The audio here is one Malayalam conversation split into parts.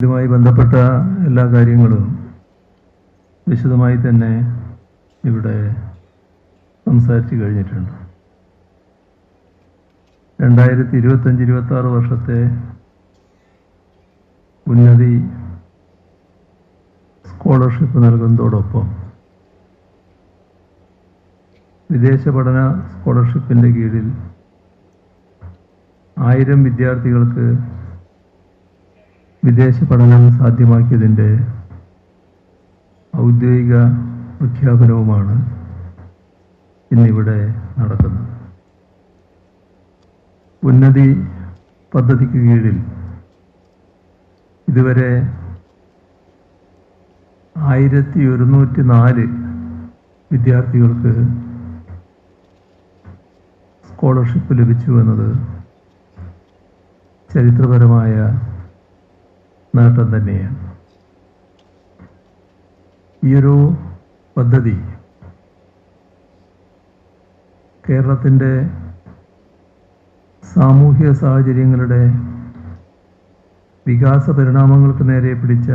ഇതുമായി ബന്ധപ്പെട്ട എല്ലാ കാര്യങ്ങളും വിശദമായി തന്നെ ഇവിടെ സംസാരിച്ചു കഴിഞ്ഞിട്ടുണ്ട്. രണ്ടായിരത്തി ഇരുപത്തഞ്ച് ഇരുപത്തി ആറ് വർഷത്തെ ഉന്നതി സ്കോളർഷിപ്പ് നൽകുന്നതോടൊപ്പം വിദേശ പഠന സ്കോളർഷിപ്പിന്റെ കീഴിൽ ആയിരം വിദ്യാർത്ഥികൾക്ക് വിദേശ പഠനം സാധ്യമാക്കിയതിന്റെ ഔദ്യോഗിക പ്രഖ്യാപനവുമാണ് ഇന്നിവിടെ നടക്കുന്നത്. ഉന്നതി പദ്ധതിക്ക് കീഴിൽ ഇതുവരെ ആയിരത്തി ഒരുന്നൂറ്റി നാല് വിദ്യാർത്ഥികൾക്ക് സ്കോളർഷിപ്പ് ലഭിച്ചു എന്നത് ചരിത്രപരമായ നേട്ടം തന്നെയാണ്. ഈയൊരു പദ്ധതി കേരളത്തിന്റെ സാമൂഹ്യ സാഹചര്യങ്ങളുടെ വികാസ പരിണാമങ്ങൾക്ക് നേരെ പിടിച്ച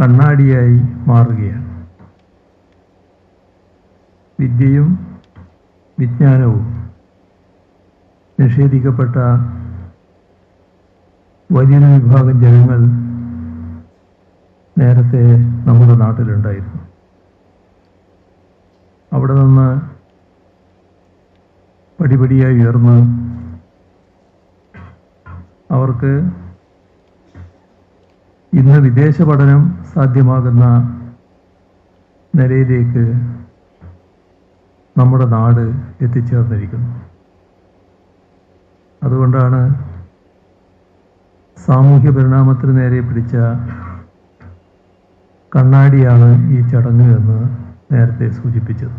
കണ്ണാടിയായി മാറുകയാണ്. വിദ്യയും വിജ്ഞാനവും നിഷേധിക്കപ്പെട്ട വലിയൊരു വിഭാഗം ജനങ്ങൾ നേരത്തെ നമ്മുടെ നാട്ടിലുണ്ടായിരുന്നു. അവിടെ നിന്ന് പടിപടിയായി ഉയർന്ന് അവർക്ക് ഇന്ന് വിദേശ പഠനം സാധ്യമാകുന്ന നിലയിലേക്ക് നമ്മുടെ നാട് എത്തിച്ചേർന്നിരിക്കുന്നു. അതുകൊണ്ടാണ് സാമൂഹ്യ പരിണാമത്തിന് നേരെ പിടിച്ച കണ്ണാടിയാണ് ഈ ചടങ്ങ് എന്ന് നേരത്തെ സൂചിപ്പിച്ചത്.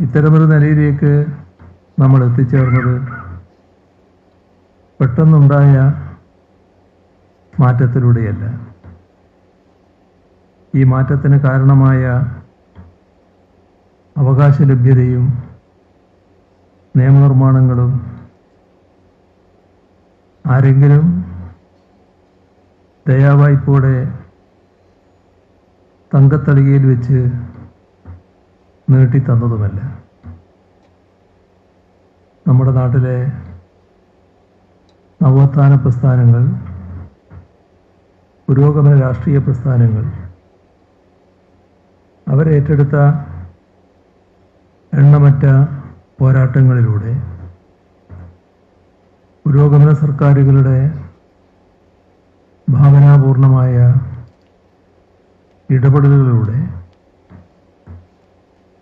ഇത്തരമൊരു നിലയിലേക്ക് നമ്മൾ എത്തിച്ചേർന്നത് പെട്ടെന്നുണ്ടായ മാറ്റത്തിലൂടെയല്ല. ഈ മാറ്റത്തിന് കാരണമായ അവകാശ ലഭ്യതയും നിയമനിർമ്മാണങ്ങളും ആരെങ്കിലും ദയാവായ്പോടെ തങ്കത്തളികയിൽ വെച്ച് നീട്ടി തന്നതുമല്ല. നമ്മുടെ നാട്ടിലെ നവോത്ഥാന പ്രസ്ഥാനങ്ങൾ പുരോഗമന രാഷ്ട്രീയ പ്രസ്ഥാനങ്ങൾ അവരേറ്റെടുത്ത എണ്ണമറ്റ പോരാട്ടങ്ങളിലൂടെ പുരോഗമന സർക്കാരുകളുടെ ഭാവനാപൂർണമായ ഇടപെടലുകളിലൂടെ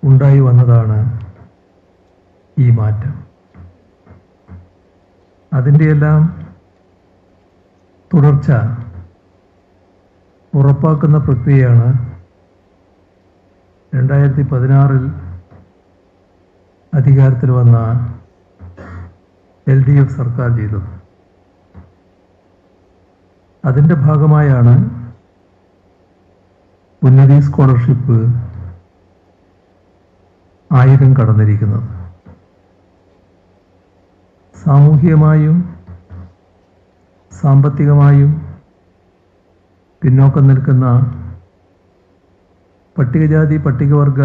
ഉണ്ടായി വന്നതാണ് ഈ മാറ്റം. അതിന്റെയെല്ലാം തുടർച്ച ഉറപ്പാക്കുന്ന പ്രക്രിയയാണ് രണ്ടായിരത്തി പതിനാറിൽ അധികാരത്തിൽ വന്ന എൽ ഡി എഫ് സർക്കാർ ചെയ്തത്. അതിന്റെ ഭാഗമായാണ് ഉന്നതി സ്കോളർഷിപ്പ് ആയിരം കടന്നിരിക്കുന്നത്. സാമൂഹികമായും സാമ്പത്തികമായും പിന്നോക്കം നിൽക്കുന്ന പട്ടികജാതി പട്ടികവർഗ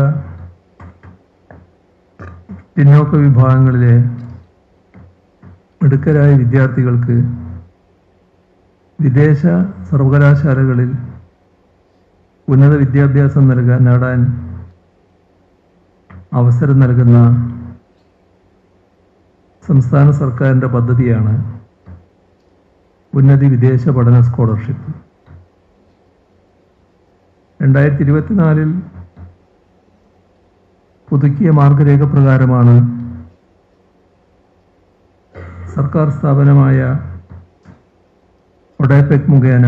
പിന്നോക്ക വിഭാഗങ്ങളിലെ മിടുക്കരായ വിദ്യാർത്ഥികൾക്ക് വിദേശ സർവകലാശാലകളിൽ ഉന്നത വിദ്യാഭ്യാസം നൽകാൻ നേടാൻ അവസരം നൽകുന്ന സംസ്ഥാന സർക്കാരിന്റെ പദ്ധതിയാണ് ഉന്നതി വിദേശ പഠന സ്കോളർഷിപ്പ്. രണ്ടായിരത്തി ഇരുപത്തിനാലിൽ പുതുക്കിയ മാർഗരേഖ പ്രകാരമാണ് സർക്കാർ സ്ഥാപനമായ ഒഡാപെക് മുഖേന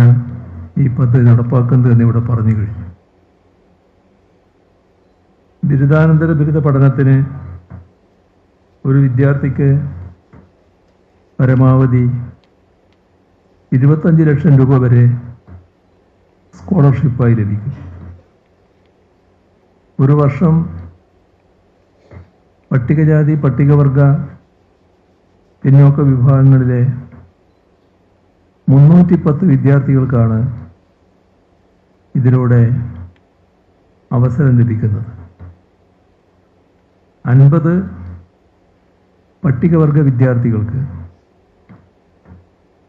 ഈ പദ്ധതി നടപ്പാക്കുന്നത് എന്നിവിടെ പറഞ്ഞു കഴിഞ്ഞു. ബിരുദാനന്തര ബിരുദ പഠനത്തിന് ഒരു വിദ്യാർത്ഥിക്ക് പരമാവധി ഇരുപത്തഞ്ച് ലക്ഷം രൂപ വരെ സ്കോളർഷിപ്പായി ലഭിക്കും. ഒരു വർഷം പട്ടികജാതി പട്ടികവർഗ പിന്നോക്ക വിഭാഗങ്ങളിലെ മുന്നൂറ്റി പത്ത് വിദ്യാർത്ഥികൾക്കാണ് ഇതിലൂടെ അവസരം ലഭിക്കുന്നത്. അൻപത് പട്ടികവർഗ വിദ്യാർത്ഥികൾക്ക്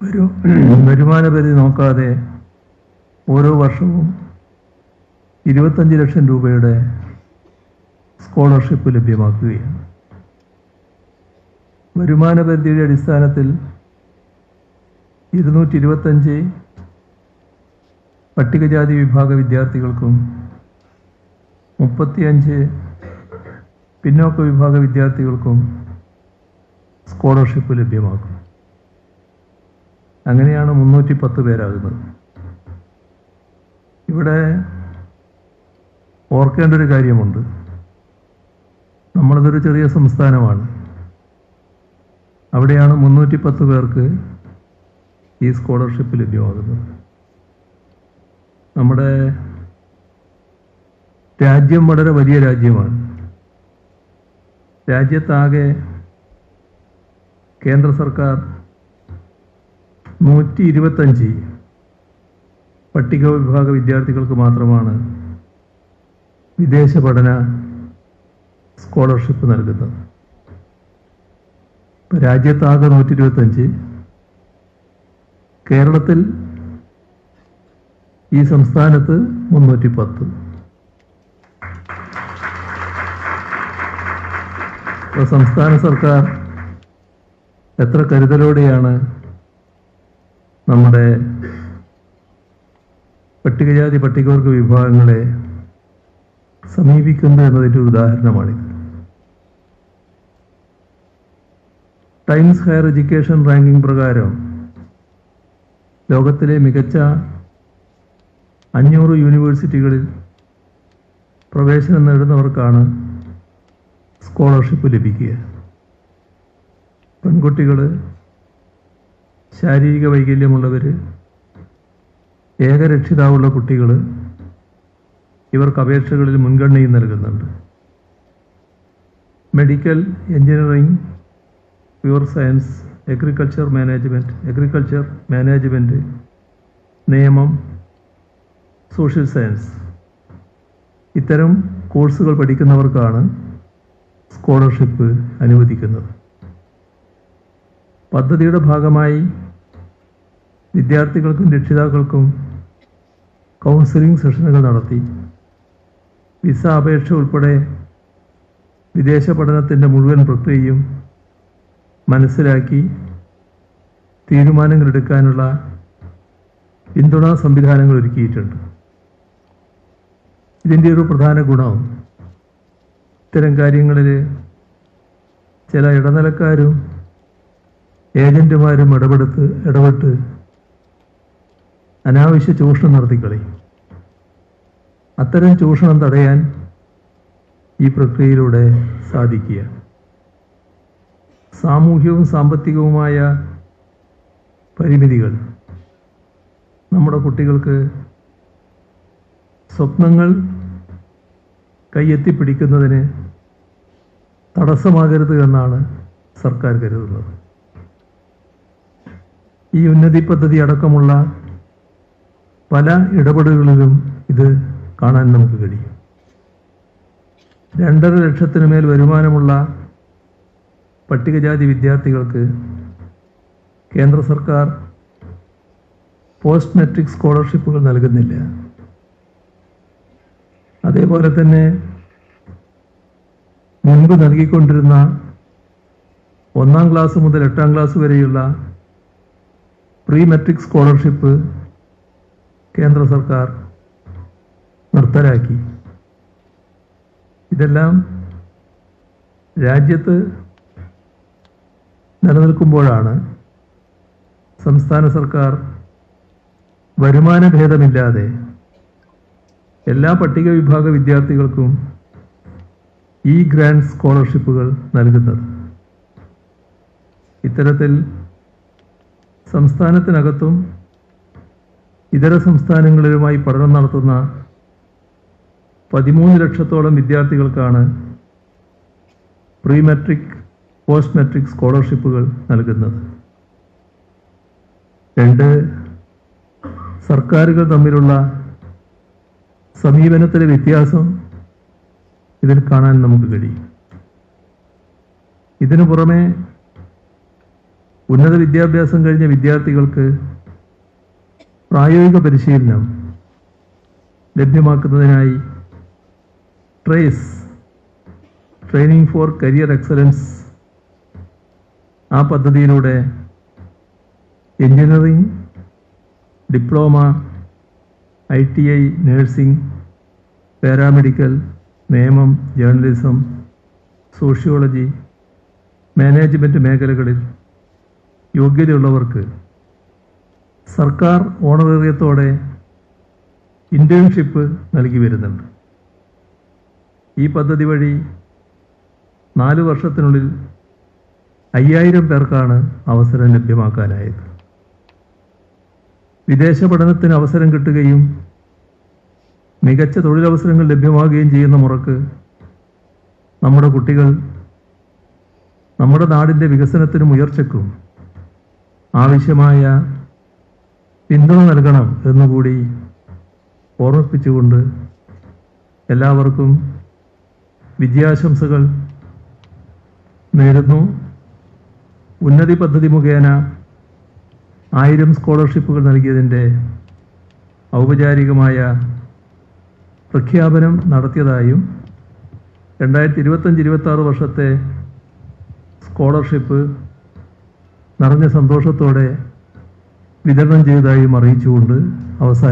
ഒരു വരുമാന പരിധി നോക്കാതെ ഓരോ വർഷവും ഇരുപത്തഞ്ച് ലക്ഷം രൂപയുടെ സ്കോളർഷിപ്പ് ലഭ്യമാക്കുകയാണ്. വരുമാന പരിധിയുടെ അടിസ്ഥാനത്തിൽ ഇരുന്നൂറ്റി ഇരുപത്തഞ്ച് പട്ടികജാതി വിഭാഗ വിദ്യാർത്ഥികൾക്കും മുപ്പത്തിയഞ്ച് പിന്നോക്ക വിഭാഗ വിദ്യാർത്ഥികൾക്കും സ്കോളർഷിപ്പ് ലഭ്യമാക്കും അങ്ങനെയാണ് മുന്നൂറ്റി പത്ത് പേരാകുന്നത്. ഇവിടെ ഓർക്കേണ്ട ഒരു കാര്യമുണ്ട്. നമ്മളിതൊരു ചെറിയ സംസ്ഥാനമാണ്. അവിടെയാണ് മുന്നൂറ്റി പത്ത് പേർക്ക് ഈ സ്കോളർഷിപ്പ് ലഭ്യമാകുന്നത്. നമ്മുടെ രാജ്യം വളരെ വലിയ രാജ്യമാണ്. രാജ്യത്താകെ കേന്ദ്ര സർക്കാർ നൂറ്റി ഇരുപത്തഞ്ച് പട്ടിക വിഭാഗ വിദ്യാർത്ഥികൾക്ക് മാത്രമാണ് വിദേശ പഠന സ്കോളർഷിപ്പ് നൽകുന്നത്. രാജ്യത്താകെ നൂറ്റി ഇരുപത്തഞ്ച് കേരളത്തിൽ ഈ സംസ്ഥാനത്ത് മുന്നൂറ്റി പത്ത് സംസ്ഥാന സർക്കാർ എത്ര കരുതലോടെയാണ് നമ്മുടെ പട്ടികജാതി പട്ടികവർഗ വിഭാഗങ്ങളെ സമീപിക്കുന്നത് എന്നതിന്റെ ഉദാഹരണമാണിത്. ടൈംസ് ഹയർ എഡ്യൂക്കേഷൻ റാങ്കിംഗ് പ്രകാരം ലോകത്തിലെ മികച്ച അഞ്ഞൂറ് യൂണിവേഴ്സിറ്റികളിൽ പ്രവേശനം നേടുന്നവർക്കാണ് സ്കോളർഷിപ്പ് ലഭിക്കുക. പെൺകുട്ടികൾ ശാരീരിക വൈകല്യമുള്ളവർ ഏകരക്ഷിതാവുള്ള കുട്ടികൾ ഇവർക്ക് അപേക്ഷകളിൽ മുൻഗണനയും നൽകുന്നുണ്ട്. Medical engineering pure science agriculture management agriculture management നിയമം സോഷ്യൽ സയൻസ്. ഇത്തരം കോഴ്സുകൾ പഠിക്കുന്നവർക്കാണ് സ്കോളർഷിപ്പ് അനുവദിക്കുന്നത്. പദ്ധതിയുടെ ഭാഗമായി വിദ്യാർത്ഥികൾക്കും രക്ഷിതാക്കൾക്കും കൗൺസിലിംഗ് സെഷനുകൾ നടത്തി. വിസ അപേക്ഷ ഉൾപ്പെടെ വിദേശ പഠനത്തിന്റെ മുഴുവൻ പ്രക്രിയയും മനസ്സിലാക്കി തീരുമാനങ്ങൾ എടുക്കാനുള്ള പിന്തുണാ സംവിധാനങ്ങൾ ഒരുക്കിയിട്ടുണ്ട്. ഇതിന്റെ ഒരു പ്രധാന ഗുണം ഇത്തരം കാര്യങ്ങളിൽ ചില ഇടനിലക്കാരും ഏജന്റുമാരും ഇടപെടുത്ത് ഇടപെട്ട് അനാവശ്യ ചൂഷണം നടത്തിക്കളയും അത്തരം ചൂഷണം തടയാൻ ഈ പ്രക്രിയയിലൂടെ സാധിക്കുക സാമൂഹ്യവും സാമ്പത്തികവുമായ പരിമിതികൾ. നമ്മുടെ കുട്ടികൾക്ക് സ്വപ്നങ്ങൾ കൈയെത്തിപ്പിടിക്കുന്നതിന് തടസ്സമാകരുത് എന്നാണ് സർക്കാർ കരുതുന്നത്. ഈ ഉന്നതി പദ്ധതി അടക്കമുള്ള പല ഇടപെടലുകളിലും ഇത് കാണാൻ നമുക്ക് കഴിയും. രണ്ടര ലക്ഷത്തിന് മേൽ വരുമാനമുള്ള പട്ടികജാതി വിദ്യാർത്ഥികൾക്ക് കേന്ദ്ര സർക്കാർ പോസ്റ്റ് മെട്രിക് സ്കോളർഷിപ്പുകൾ നൽകുന്നില്ല. അതേപോലെ തന്നെ മുൻപ് നൽകിക്കൊണ്ടിരുന്ന ഒന്നാം ക്ലാസ് മുതൽ എട്ടാം ക്ലാസ് വരെയുള്ള പ്രീ മെട്രിക് സ്കോളർഷിപ്പ് കേന്ദ്ര സർക്കാർ നിർത്തലാക്കി. ഇതെല്ലാം രാജ്യത്ത് നിലനിൽക്കുമ്പോഴാണ് സംസ്ഥാന സർക്കാർ വരുമാന ഭേദമില്ലാതെ എല്ലാ പട്ടിക വിഭാഗ വിദ്യാർത്ഥികൾക്കും ഈ ഗ്രാൻഡ് സ്കോളർഷിപ്പുകൾ നൽകുന്നത്. ഇത്തരത്തിൽ സംസ്ഥാനത്തിനകത്തും ഇതര സംസ്ഥാനങ്ങളിലുമായി പഠനം നടത്തുന്ന പതിമൂന്ന് ലക്ഷത്തോളം വിദ്യാർത്ഥികൾക്കാണ് പ്രീ മെട്രിക് പോസ്റ്റ് മെട്രിക് സ്കോളർഷിപ്പുകൾ നൽകുന്നത്. രണ്ട് സർക്കാരുകൾ തമ്മിലുള്ള സമീപനത്തിലെ വ്യത്യാസം ഇതിൽ കാണാൻ നമുക്ക് കഴിയും. ഇതിനു പുറമെ ഉന്നത വിദ്യാഭ്യാസം കഴിഞ്ഞ വിദ്യാർത്ഥികൾക്ക് പ്രായോഗിക പരിശീലനം ലഭ്യമാക്കുന്നതിനായി TRACE training for career excellence ആ പദ്ധതിയിലൂടെ engineering diploma I T I nursing paramedical നിയമം ജേർണലിസം സോഷ്യോളജി മാനേജ്മെന്റ് മേഖലകളിൽ യോഗ്യതയുള്ളവർക്ക് സർക്കാർ ഓണറേറിയത്തോടെ ഇന്റേൺഷിപ്പ് നൽകി വരുന്നുണ്ട്. ഈ പദ്ധതി വഴി നാല് വർഷത്തിനുള്ളിൽ അയ്യായിരം പേർക്കാണ് അവസരം ലഭ്യമാക്കാനായത്. വിദേശ പഠനത്തിന് അവസരം കിട്ടുകയും മികച്ച തൊഴിലവസരങ്ങൾ ലഭ്യമാകുകയും ചെയ്യുന്ന മുറക്ക് നമ്മുടെ കുട്ടികൾ നമ്മുടെ നാടിന്റെ വികസനത്തിനും ഉയർച്ചയ്ക്കും ആവശ്യമായ പിന്തുണ നൽകണം എന്നുകൂടി ഓർമ്മിപ്പിച്ചുകൊണ്ട് എല്ലാവർക്കും വിദ്യാശംസകൾ നേരുന്നു. ഉന്നതി പദ്ധതി മുഖേന ആയിരം സ്കോളർഷിപ്പുകൾ നൽകിയതിന്റെ ഔപചാരികമായ പ്രഖ്യാപനം നടത്തിയതായും രണ്ടായിരത്തി ഇരുപത്തഞ്ച് ഇരുപത്തി ആറ് വർഷത്തെ സ്കോളർഷിപ്പ് നിറഞ്ഞ സന്തോഷത്തോടെ വിതരണം ചെയ്തതായും അറിയിച്ചുകൊണ്ട് അവസാനിപ്പിക്കുന്നു.